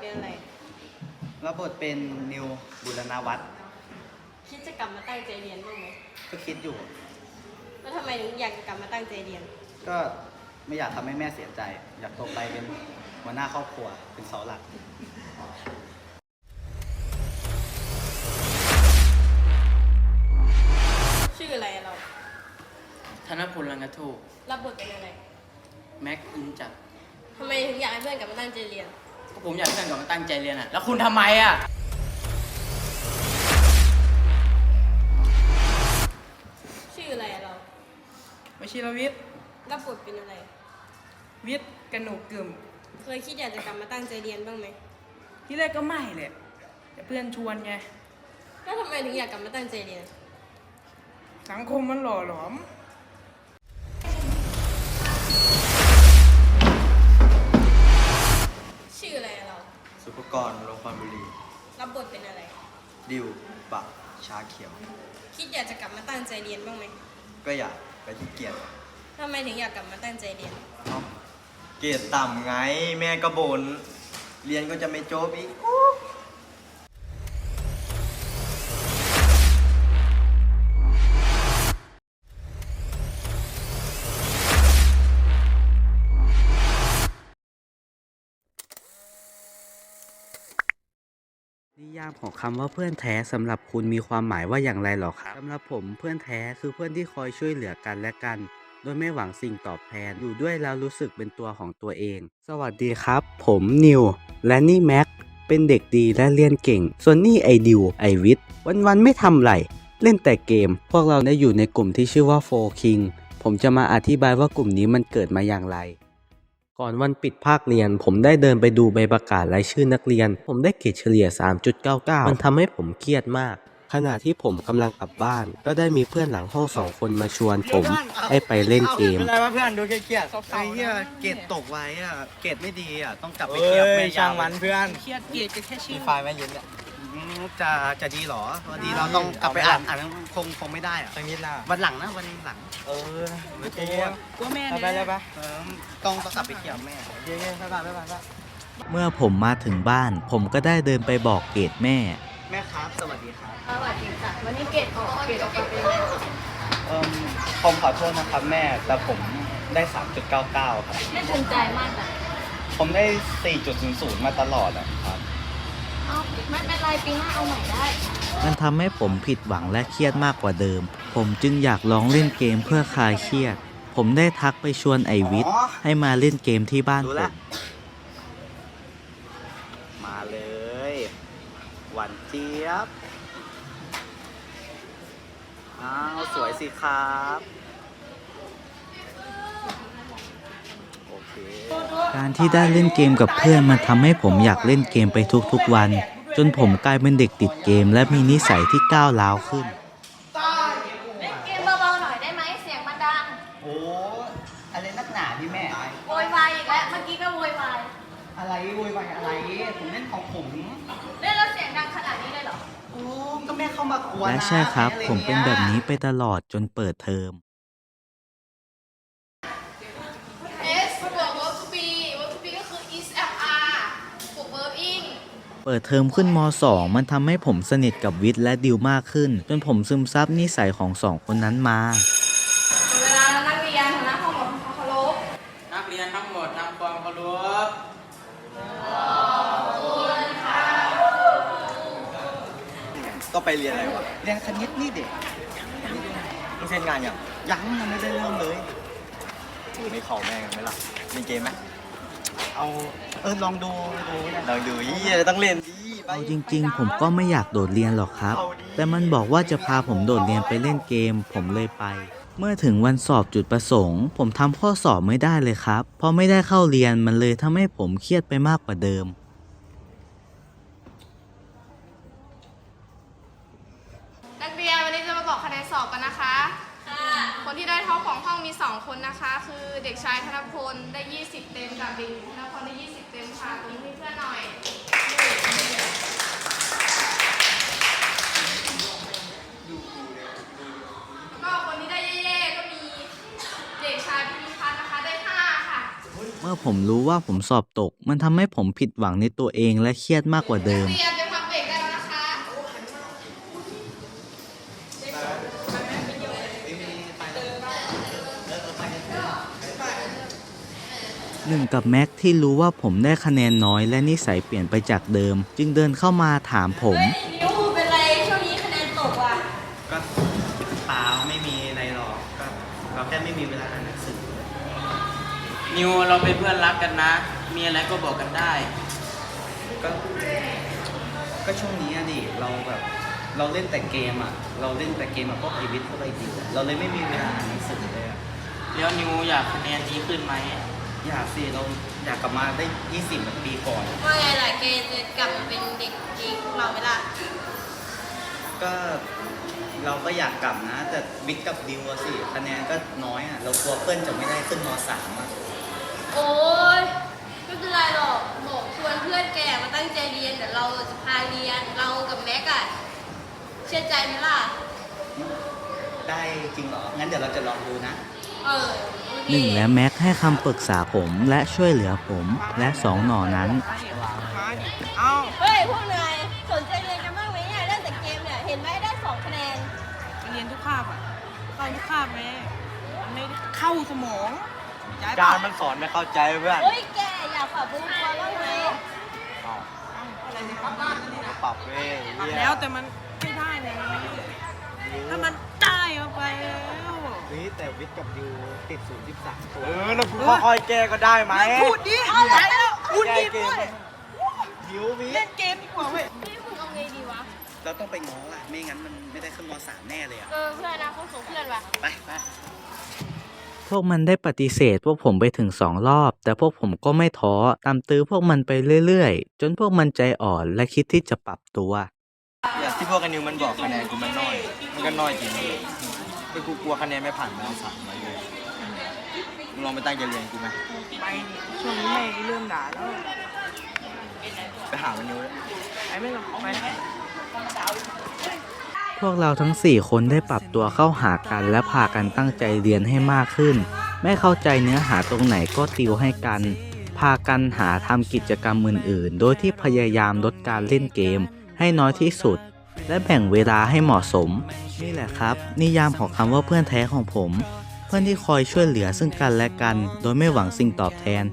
เป็นอะไร รับบทเป็นนิวบุรณวัฒน์คิดจะกลับมาตั้งใจเรียนบ้างไหมก็คิดอยู่ แล้วทำไมถึงอยากจะกลับมาตั้งใจเรียน ก็ไม่อยากทำให้แม่เสียใจ อยากโตไปเป็นหัวหน้าครอบครัวเป็นเสาหลัก ชื่ออะไรเรา ธนพลลังกะโทรับบทเป็นอะไร แม็กอินจัด ทำไมถึงอยากให้เพื่อนกลับมาตั้งใจเรียน ก็ผมอยากให้เพื่อนกลับมาตั้งใจเรียนอะ แล้วคุณทำไมอะ ชื่ออะไรเราวชิรวิทย์รับบทเป็นอะไร วิทย์กนกกึ่มเคยคิดอยากจะกลับมาตั้งใจเรียนบ้างไหม ที่แรกก็ไม่แหละแต่เพื่อนชวนไง แล้วทำไมถึงอยากกลับมาตั้งใจเรียน สังคมมันหล่อหลอม ชื่ออะไรเราสุภกรโรงพยาบาลบุรี รับบทเป็นอะไร ดิวปะชาเขียว คิดอยากจะกลับมาตั้งใจเรียนบ้างไหมก็อยากไปที่เกียรติทำไมถึงอยากกลับมาตั้งใจเรียน เกียรติต่ำไง แม่ก็บน่นเรียนก็จะไม่จบอีกนิยามของคำว่าเพื่อนแท้สำหรับคุณมีความหมายว่าอย่างไรหรอครับสำหรับผมเพื่อนแท้คือเพื่อนที่คอยช่วยเหลือกันและกัน โดยไม่หวังสิ่งตอบแทนอยู่ด้วยแล้วรู้สึกเป็นตัวของตัวเอง สวัสดีครับ ผมนิวและนี่แม็กเป็นเด็กดีและเรียนเก่ง ส่วนนี่ไอดิวไอวิทวันๆไม่ทำไรเล่นแต่เกม พวกเราได้อยู่ในกลุ่มที่ชื่อว่าโฟคิงผมจะมาอธิบายว่ากลุ่มนี้มันเกิดมาอย่างไร ก่อนวันปิดภาคเรียน ผมได้เดินไปดูใบประกาศรายชื่อนักเรียน ผมได้เกรดเฉลี่ย 3.99 มันทำให้ผมเครียดมาก ขณะที่ผมกำลังกลับบ้าน ก็ได้มีเพื่อนหลังห้องสองคนมาชวนผม ให้ไปเล่นเกม เป็นไรวะเพื่อนดูเครียดๆไอ้เหี้ยเกรดตกไว้อะเกรดไม่ดีอะต้องกลับไปเคลียร์ไม่ช่างมันเพื่อน เครียดเกลียดจะแค่ชื่อไฟล์แม่เย็นเนี่ย จะจะดีเหรอพอดีเราต้องกลับไปอ่านอ่านคงคงไม่ได้อะไปมิดละวันหลังนะวันหลังเออโอเคก็แม่ไปเนี่ยไปเลยปะเออต้องต้องกลับไปเคลียร์แม่โอเคไปไปไปไปเมื่อผมมาถึงบ้าน ผมก็ได้เดินไปบอกเกรดแม่ แม่ครับ สวัสดีครับสวัสดีค่ะวันนี้เกรดออกเกรดออกมาเป็นยังไงเอ่มผมขอโทษนะครับแม่ แต่ผมได้ 3.99 ครับไม่ภูมิใจมากนะผมได้ 4.00 มาตลอดอะครับ เอาไม่เป็นไรปีหน้าเอาใหม่ได้มันทำให้ผมผิดหวังและเครียดมากกว่าเดิม ผมจึงอยากลองเล่นเกมเพื่อคลายเครียด ผมได้ทักไปชวนไอวิทย์ให้มาเล่นเกมที่บ้านดูผละมมาเลยหวานเจี๊ยบ อ้าว สวยสิครับ โอเค การที่ได้เล่นเกมกับเพื่อนมันทำให้ผมอยากเล่นเกมไปทุกๆวัน จนผมกลายเป็นเด็กติดเกม และมีนิสัยที่ก้าวร้าวขึ้น เล่นเกมเบาๆหน่อยได้ไหมเสียงมันดังโอ้อะไรนักหนาพี่แม่ โวยวายอีกแล้วเมื่อกี้ก็โวยวายอะไรโวยวายอะไร ผมเล่นของผมเล่นแล้วเสียงดังขนาดนี้เลยเหรอ โอ้ก็แม่เข้ามากวนและนะใช่ครับ อะไรผมเป็นยแบบนี้ไปตลอดจนเปิดเทอม S บวก verb to be verb to be ก็คือ is am are บวก verb ing เปิดเทอมขึ้นม .2 มันทำให้ผมสนิทกับวิทย์และดิวมากขึ้น จนผมซึมซับนิสัยของสองคนนั้นมา เวลานักเรียนคณะห้องบอกเคารพนักเรียนทั้งหมดทำความเคารพก็ไปเรียนอะไรวะ เรียนคณิตนี่เด็กมึงเซ็นงานยังยังยังไม่ได้เริ่มเลยถือในเขาแม่งไหมล่ะเล่นเกมไหม เอาเออลองดูดูนะลองดูยี่ต้องเล่นดิไปเอาจริงๆ ผมก็ไม่อยากโดดเรียนหรอกครับ แต่มันบอกว่าจะพาผมโดดเรียนไปเล่นเกม ผมเลยไป เมื่อถึงวันสอบจุดประสงค์ ผมทำข้อสอบไม่ได้เลยครับ เพราะไม่ได้เข้าเรียนมันเลยทำให้ผมเครียดไปมากกว่าเดิมนักเรียนวันนี้จะมาบอกคะแนนสอบกันนะคะ คนที่ได้ท็อปของห้องมี 2 คนนะคะ คือเด็กชายธนพลได้ 20 เต็มกับเด็กหญิงธนพลได้ 20 เต็มค่ะตรงนี้เพื่อนหน่อย ก็คนที่ได้เย่ๆก็มีเด็กชายพิมพัฒน์นะคะได้ 5 ค่ะ เมื่อผมรู้ว่าผมสอบตก มันทำให้ผมผิดหวังในตัวเองและเครียดมากกว่าเดิม นักเบรกไหนึ่งกับแม็กที่รู้ว่าผมได้คะแนนน้อยและนิสัยเปลี่ยนไปจากเดิม จึงเดินเข้ามาถามผมนิ้วเป็นไรช่วงนี้คะแนนตกว่ะก็เปล่าไม่มีอะไรหรอกก็เราแค่ไม่มีเวลาอ่านหนังสือนิวเราเป็นเพื่อนรักกันนะ มีอะไรก็บอกกันได้ ก็ ก็ช่วงนี้อะดิเราแบบเราเล่นแต่เกมอะ เราเล่นแต่เกมแบบพวกชีวิตเข้าไปดีอะเราเลยไม่มีเวลาอ่านหนังสือเลยอะแล้วนิวอยากคะแนนดีขึ้นไหม อยากสิเราอยากกลับมาได้ 20แบบปีก่อน ว่าไงล่ะเกจะกลับมาเป็นเด็กดีพวกเราไหมล่ะก็เราก็อยากกลับนะ แต่บิ๊กกับดิวอะสิคะแนนก็น้อยอะ เรากลัวเพื่อนจะไม่ได้ขึ้นมสามอะโอ้ยไม่เป็นไรหรอกบอกชวนเพื่อนแกมาตั้งใจเรียนเดี๋ยวเราจะพาเรียนเรากับแม็กอะเชื่อใจไหมล่ะ ได้จริงเหรอ งั้นเดี๋ยวเราจะลองดูนะ เออ โอเคหนึ่งและแม็กให้คำปรึกษาผมและช่วยเหลือผม และสองหน่อนั้นเอาเฮ้ยพวกนายสนใจเรียนกันบ้างไหมเนี่ยเล่นแต่เกมเนี่ยเห็นไหมได้สองคะแนนเรียนทุกคาบอะเข้าทุกคาบไหมมันไม่ได้เข้าสมองย้ายจาปะนมันสอนไม่เข้าใจเพื่อนเฮ้ยแกอยากปรับปรุงตัวบ้างไหมอะไรเนี่ยปรับบ้านนี่นะปรับเว้ยปรับเหี้ยแล้วแต่มันไม่ได้ไงถ้ามันได้เอาไปแล้ว เฮ้ยแต่วิทย์กับดิวติดศูนย์สิบสามตัว เออแล้วกูค่อยๆแก้ก็ได้ไหมพูดดิย้ายแล้วพูดแก้ดิเกด้มวยดิววิเล่ทนย์เกมดีกว่าเว้ยพี่มึงเอาไงดีวะ เราต้องไปง้ออะ ไม่งั้นมันไม่ได้ขึ้นมสามแน่เลยอะ เออเพื่อนนะเขาส่งเพื่อนว่ะ ไปไปพวกมันได้ปฏิเสธพวกผมไปถึงสองรอบ แต่พวกผมก็ไม่ท้อตามตื้อพวกมันไปเรื่อยๆ จนพวกมันใจอ่อนและคิดที่จะปรับตัวอย่างที่พวกกันนิวมันบอกคะแนนกูมันน้อย มันก็น้อยจริงเลย คือกูกลัวคะแนนไม่ผ่านมสามมาเลยมึงลองไปตั้งใจเรียนกูไหมไปดิช่วงนี้ไม่เริ่มด่าแล้วไปหามันนิวเลยไปไม่หรอกไปพวกเราทั้ง 4 คนได้ปรับตัวเข้าหากันและพากันตั้งใจเรียนให้มากขึ้น ไม่เข้าใจเนื้อหาตรงไหนก็ติวให้กัน พากันหาทำกิจกรรมอื่นๆ โดยที่พยายามลดการเล่นเกมให้น้อยที่สุด และแบ่งเวลาให้เหมาะสม นี่แหละครับ นิยามของคำว่าเพื่อนแท้ของผม เพื่อนที่คอยช่วยเหลือซึ่งกันและกัน โดยไม่หวังสิ่งตอบแทน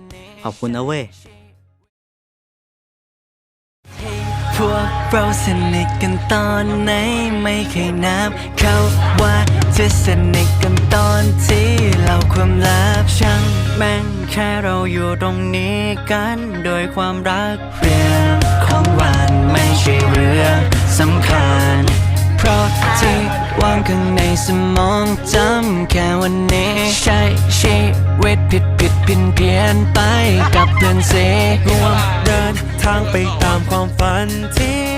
ขอบคุณนะเว้ยพวกเราสนิทกันตอนไหนไม่เคยนับ เขาว่าจะสนิทกันตอนที่เราความลับช่างแม่งแค่เราอยู่ตรงนี้กันโดยความรักเรื่องของวันไม่ใช่เรื่อง สำคัญ เพราะที่วางข้างในสมองจำแค่วันนี้ ใช้ชีวิตผิดผิดเพี้ยนเพี้ยนไปกับเพื่อนเสียร่วมเดินทางไปตามความฝันที่